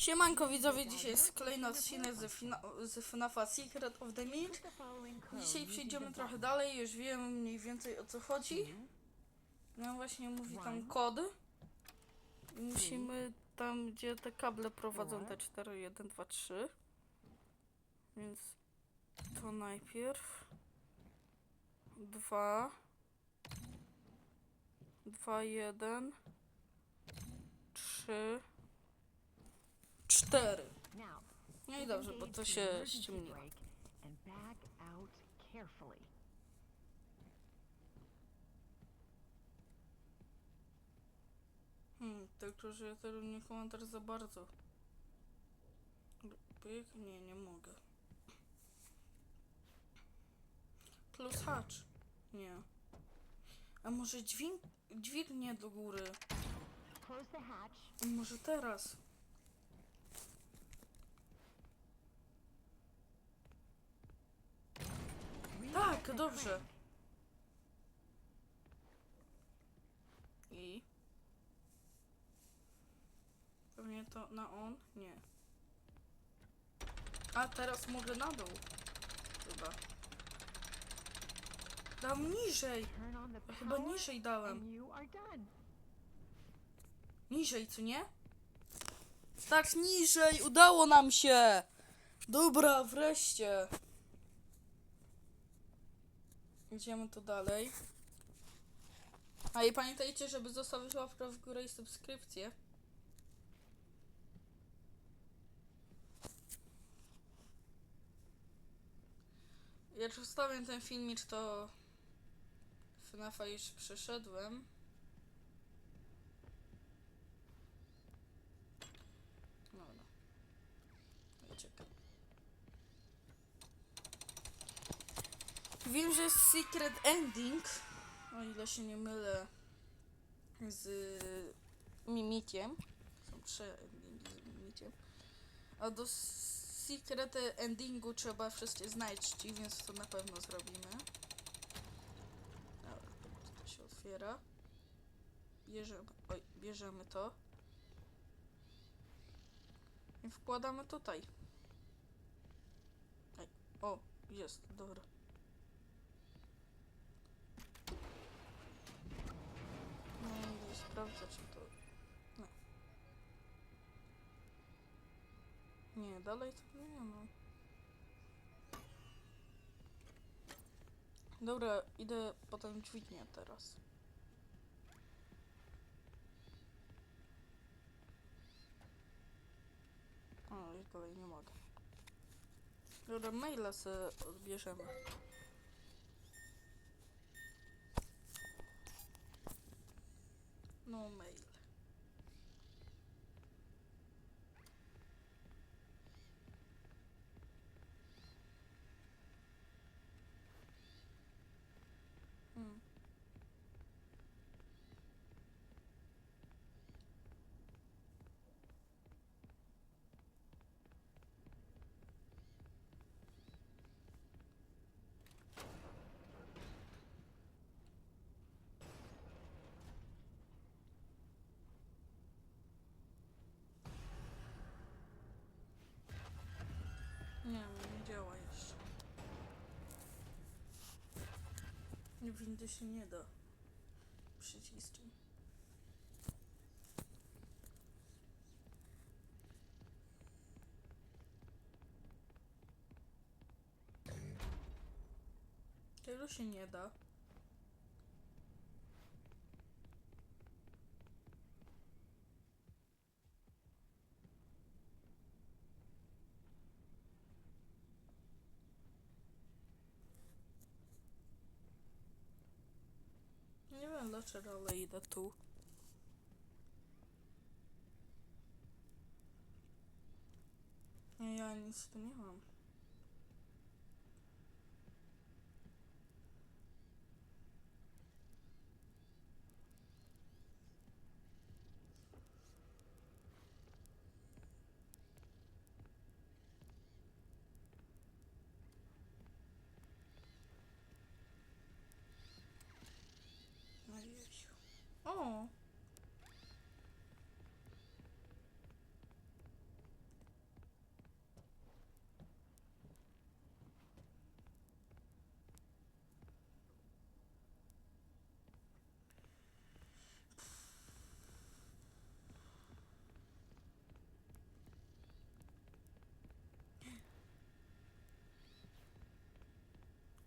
Siemanko widzowie, dzisiaj jest kolejny odcinek z, fina- z FNAFa Secret of the Milk. Dzisiaj przejdziemy trochę dalej, już wiem mniej więcej o co chodzi. No właśnie mówi tam kod. I musimy tam, gdzie te kable prowadzą, te 4, 1, 2, 3. Więc to najpierw. 2 2, 1 3 4 Now, No i dobrze, bo to się ściemniło. Hmm, tylko że ja teraz nie komentarz za bardzo. Nie, nie mogę. Plus hacz. Nie. A może dźwig... dźwignię do góry? Może teraz? Tak, dobrze. I? Pewnie to na on? Nie. A teraz mogę na dół. Chyba. Dam niżej. Chyba niżej dałem. Niżej, co nie? Tak, niżej! Udało nam się! Dobra, wreszcie. Idziemy tu dalej. A i pamiętajcie, żeby zostawić łapkę w górę i subskrypcję. Jak wstawię ten filmik, to FNAFa już przeszedłem. No, no. No i czekaj. Wiem, że jest Secret Ending, o ile się nie mylę, z Mimiciem. Są trzy endingi z Mimiciem. A do Secret Endingu trzeba wszystkie znaleźć, więc to na pewno zrobimy. Dobra, to się otwiera. Bierzemy, oj, bierzemy to. I wkładamy tutaj. Ej, o, jest, dobra. No i sprawdzę, czy to... Nie. Nie, dalej to nie ma. Dobra, idę potem dźwignię teraz. O, już dalej nie mogę. Dobra, maila sobie odbierzemy. No mail. Hmm. Nie, nie działa jeszcze. Windy się nie da przyciskiem. Tego się nie da. Nie wiem dlaczego, ale idę tu. Nie, ja nic tu O!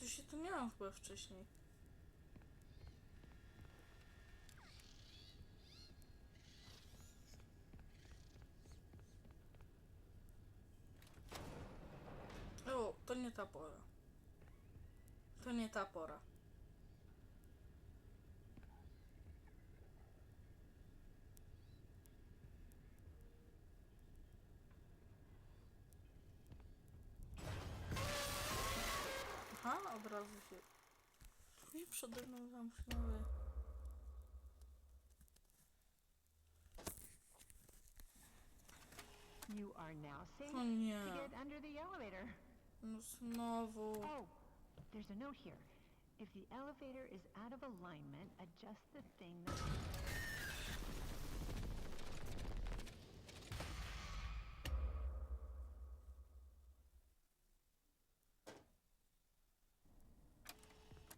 To się tu miałam chyba wcześniej. Nie ta pora. Aha, od razu się. Drzwi przede mną zamknęły. You are now safe to get under the elevator. No znowu. Oh, there's a note here. If the elevator is out of alignment, adjust the thing that...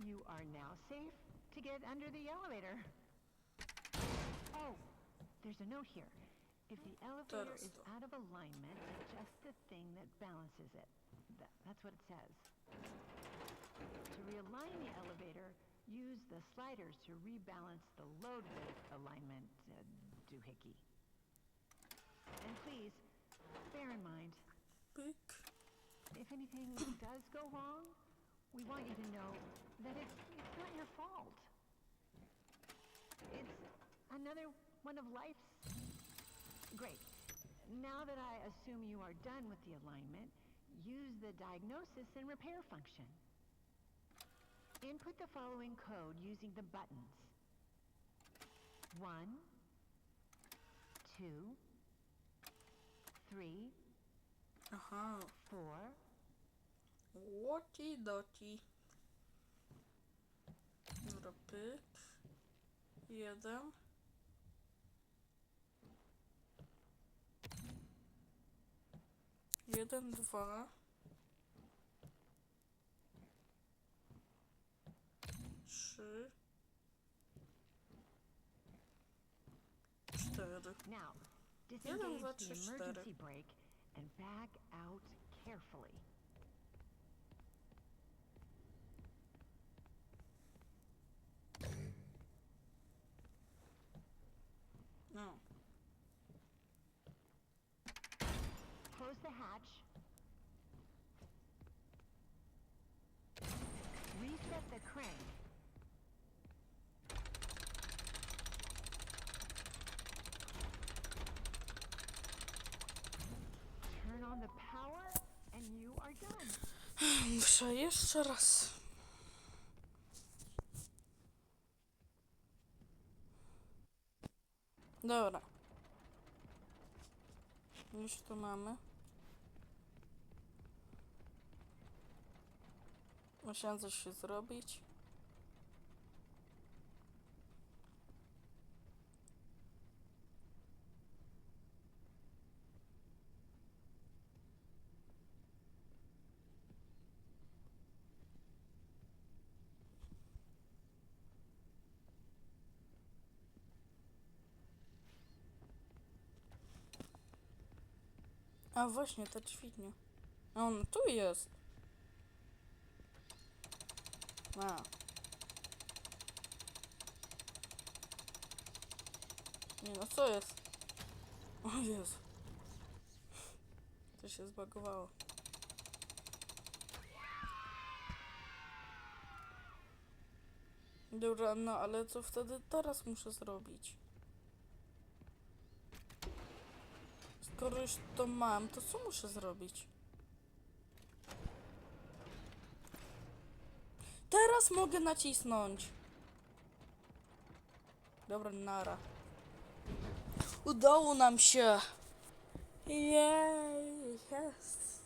You are now safe to get under the elevator. Oh, there's a note here. If the elevator is out of alignment, adjust the thing that balances it. That, that's what it says. To realign the elevator, use the sliders to rebalance the load width alignment uh, doohickey. And please, bear in mind, if anything does go wrong, we want you to know that it's, it's not your fault. It's another one of life's... Great. Now that I assume you are done with the alignment, use the diagnosis and repair function. Input the following code using the buttons. One, two, three, Aha. four, Łoci doci. Dobra, pyk. Jeden. Jeden, dwa. Trzy. Cztery. Now, Jeden, disengage dwa, the trzy, cztery. emergency brake and back out carefully. Close the hatch. Reset the crank. Turn on the power and you are done. Muszę jeszcze raz. Dobra. Już to mamy. Musiałem coś zrobić. A właśnie, ta dźwignia. A on tu jest. A. Nie no, co jest? O Jezu. To się zbagowało. Dobra, no ale co wtedy teraz muszę zrobić? Skoro już to mam, to co muszę zrobić? Teraz mogę nacisnąć. Dobra, nara. Udało nam się. Jej, jest.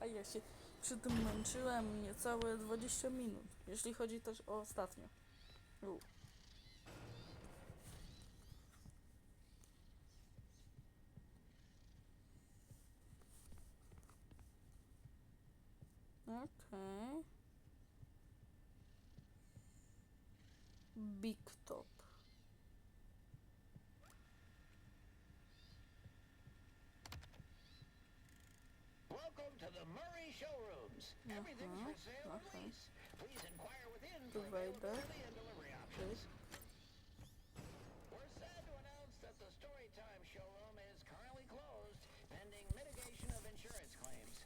A ja się przy tym męczyłem niecałe 20 minut, jeśli chodzi też o ostatnio. U. Okej. Big top. Welcome to the Murray Showrooms. Uh-huh, Everything's for sale and okay. lease. Please inquire within Tu for wejdę. and delivery options. Pyk. We're sad to announce that the Storytime showroom is currently closed pending mitigation of insurance claims.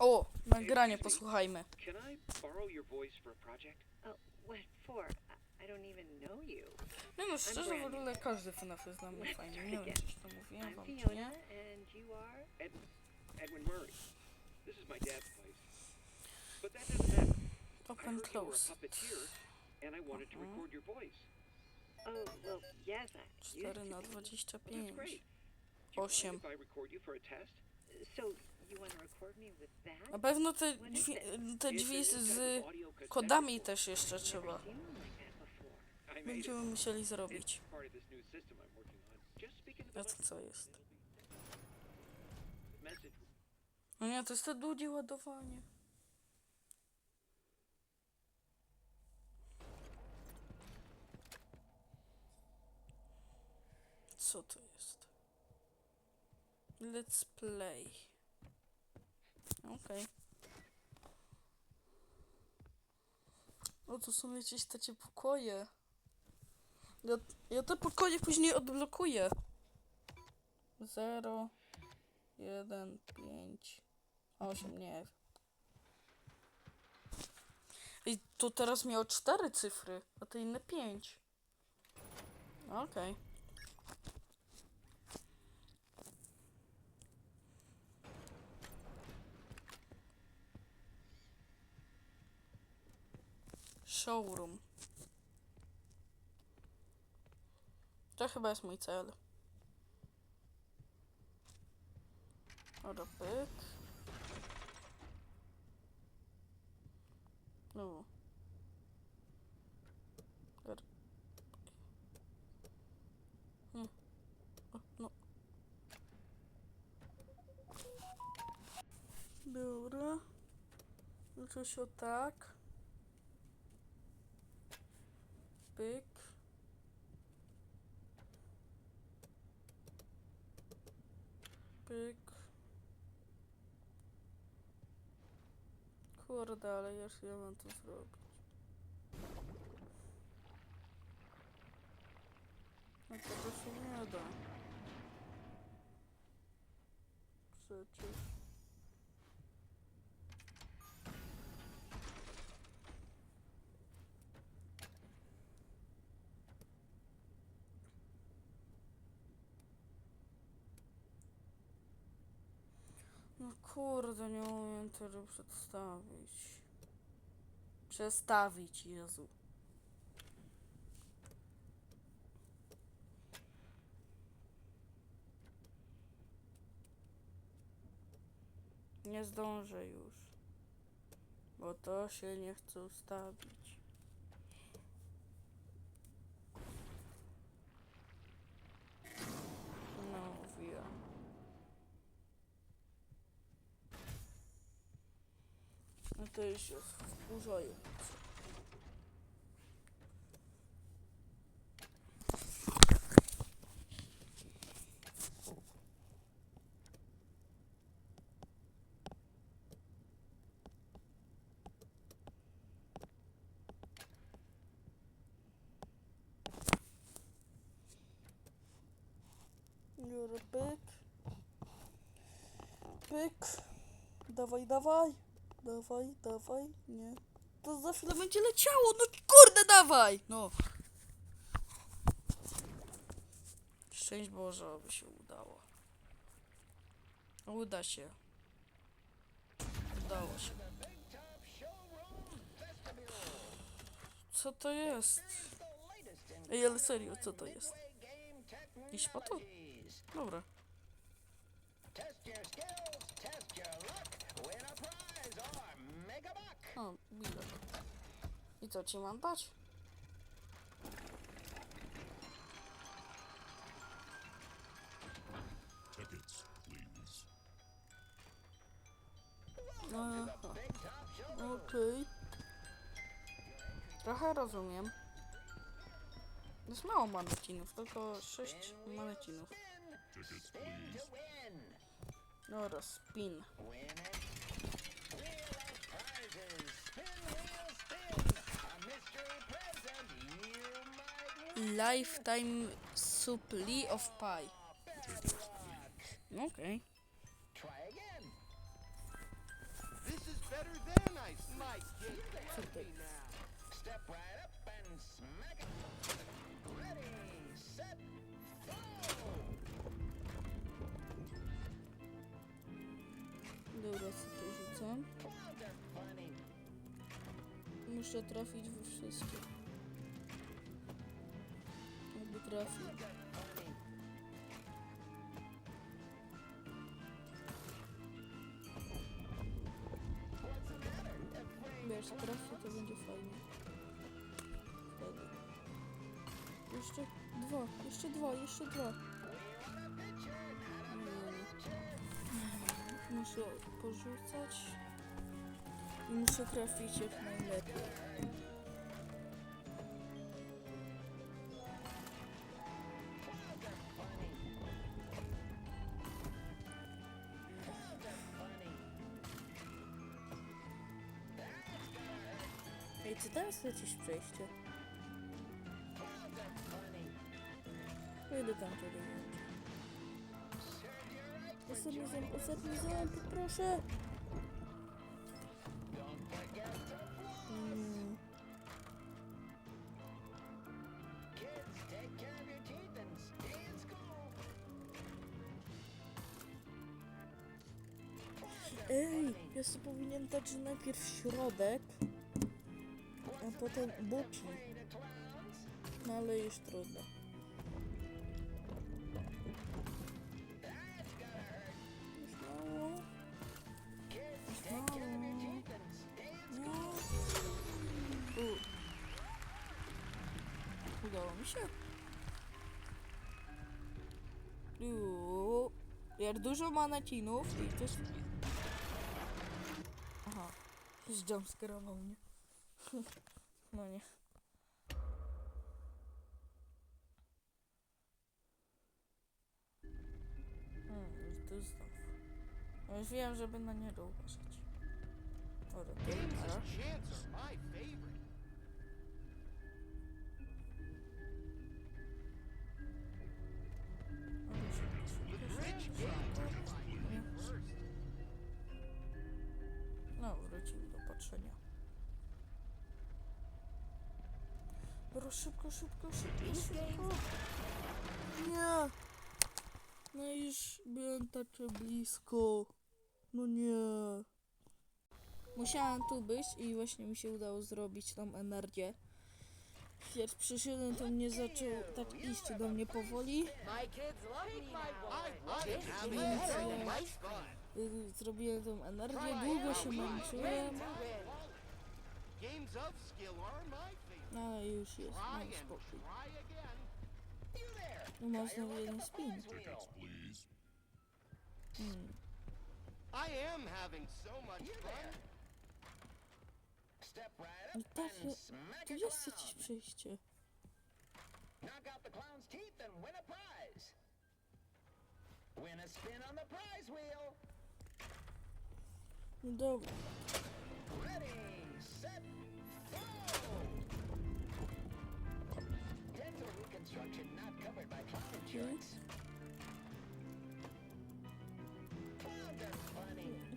O, nagranie posłuchajmy. Can I borrow your voice for a project? Oh, what for? I, don't even know you. No no, szczerze w ogóle każdy FNAF jest dla mnie fajny. Nie wiem, czy to mówiłem I'm wam, czy nie. and you are? Ed, Edwin Murray. This is my dad's place. But that doesn't matter. I Open heard you were a close. puppeteer, and I wanted to record your voice. Oh, well, yes, I used 4 to na be. Well, that's 25. great. Do you mind Osiem. if I record you for a test? So, you want to record me with that? Na pewno te drzwi, te drzwi z z kodami też jeszcze trzeba. Never seen one like that before. I made it. Będziemy musieli zrobić. A to co jest? No nie, to jest to długie ładowanie. Co to jest? Let's play. Okej. O, tu są jakieś takie pokoje. Ja, ja te pokoje później odblokuję. 0, 1, 5, 8, nie wiem. I tu teraz miał cztery cyfry, a te inne pięć. Okej. Showroom. To chyba jest mój cel. Dobra, pyk. No. Nie. O, no. Dobra. O tak. Kurde, ale już ja mam to zrobić. No tego się nie da. Przecież. Kurde, nie umiem tego przedstawić. Przestawić, Jezu. Nie zdążę już. Bo to się nie chce ustawić. No, wiem. No to już jest wkurzające. Pyk. Pyk. Dawaj, dawaj. Dawaj, dawaj. Nie. To za chwilę będzie leciało. No kurde, dawaj. No. Szczęść Boże, aby się udało. Uda się. Udało się. Co to jest? Ej, ale serio, co to jest? Jakiś pato? technologies. Dobra. Test your skills, test your luck, win a prize or make a buck. O, bilet. I co ci mam dać? Tickets, please. Showroom. Okej. Trochę rozumiem. Jest mało manekinów, tylko 6 manekinów. To. Dobra, spin. Lifetime supply of pie. Okay. Try again. This is better than I my kid. Muszę trafić we wszystkie. Jakby trafił. Wiesz, trafię, to będzie fajnie. Jeszcze dwa, jeszcze dwa, jeszcze dwa. Muszę porzucać. Muszę trafić jak najlepiej. Ej, czy teraz lecisz przejście? Pojedę tam kiedy Ostatni ząb, ostatni ząb, proszę! Dać że najpierw środek, a potem boki. No ale już trudno. No. Udało mi się. U. Jak dużo manekinów i ktoś... Aha. Ktoś jumpscarował mnie. No nie. Hmm, już tu znów. No Już wiem, żeby na niego uważać. Dobra, tu, Games szybko, szybko, szybko, szybko. Nie. No i już byłem tak blisko. No nie. Musiałem tu być i właśnie mi się udało zrobić tą energię. Jak przyszedłem, to mnie zaczął tak iść do mnie powoli. I like having Więc so ja much fun. y, zrobiłem tą energię, długo się męczyłem. Games of skill are my ale już jest, mam spokój. No mam znowu jeden spin. Hmm. No tak, tu jest jakieś przejście. Knock out the clown's teeth and win a prize. Win a spin on the prize wheel. No dobra. Ready, set,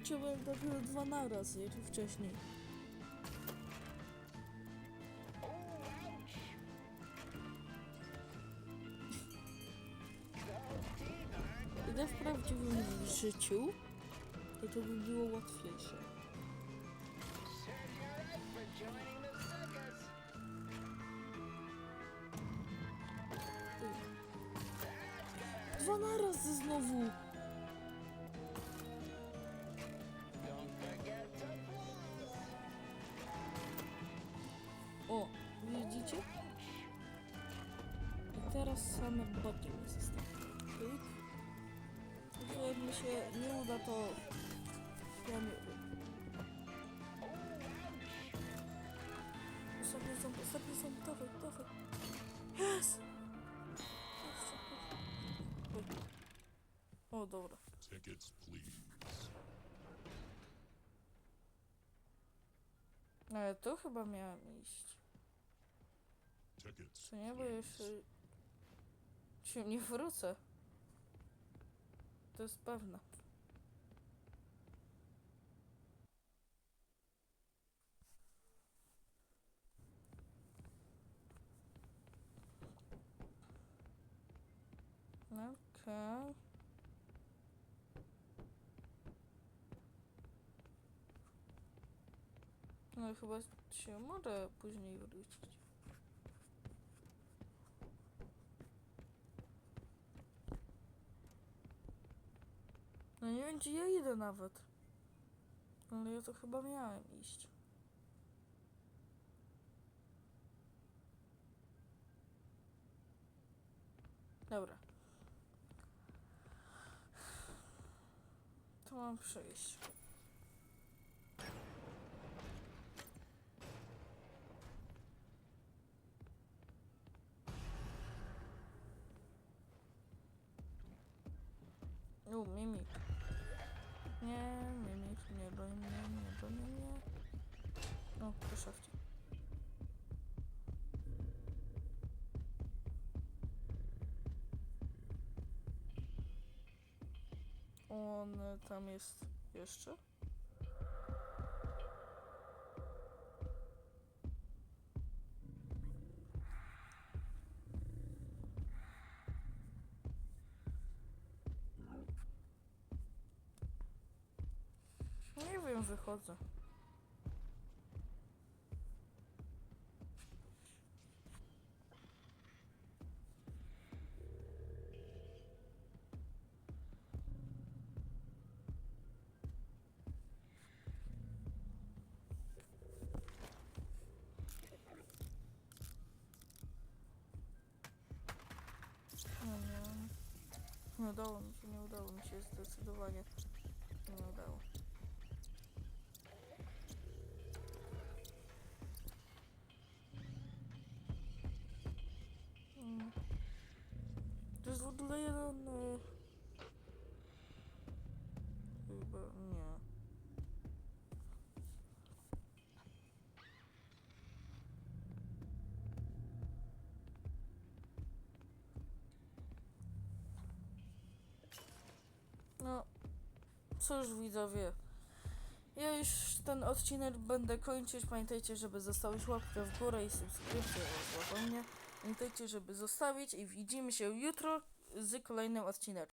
Chciałbym dopiero dwa naraz, wcześniej. Those teeth aren't Gdy w prawdziwym życiu, to to by było łatwiejsze. Dwa naraz znowu! O, widzicie? I teraz same boki mi zostały. Jak mi się nie uda, to ja nie wiem. Ostatni ząb, ostatni ząb, dawaj, dawaj. Yes! O, dobra. Tickets, please. Ale tu chyba miałem iść. Tickets, Czy nie, bo jeszcze się nie wrócę. To jest pewne. Okej. No chyba się mogę później wrócić. No nie wiem gdzie ja idę nawet. Ale ja to chyba miałem iść. Dobra. To mam przejść. U, mimik. Nie, mimik, nie broń mnie, nie broń mnie. O, proszę w On e, tam jest jeszcze? Nie wiem, wychodzę. No nie. Udało mi się, nie udało mi się zdecydowanie. Nie udało. To jest w ogóle jeden... y, Chyba nie. No, cóż widzowie. Ja już ten odcinek będę kończyć. Pamiętajcie, żeby zostawić łapkę w górę i subskrypcję o mnie. Pamiętajcie, żeby zostawić i widzimy się jutro z kolejnym odcinkiem.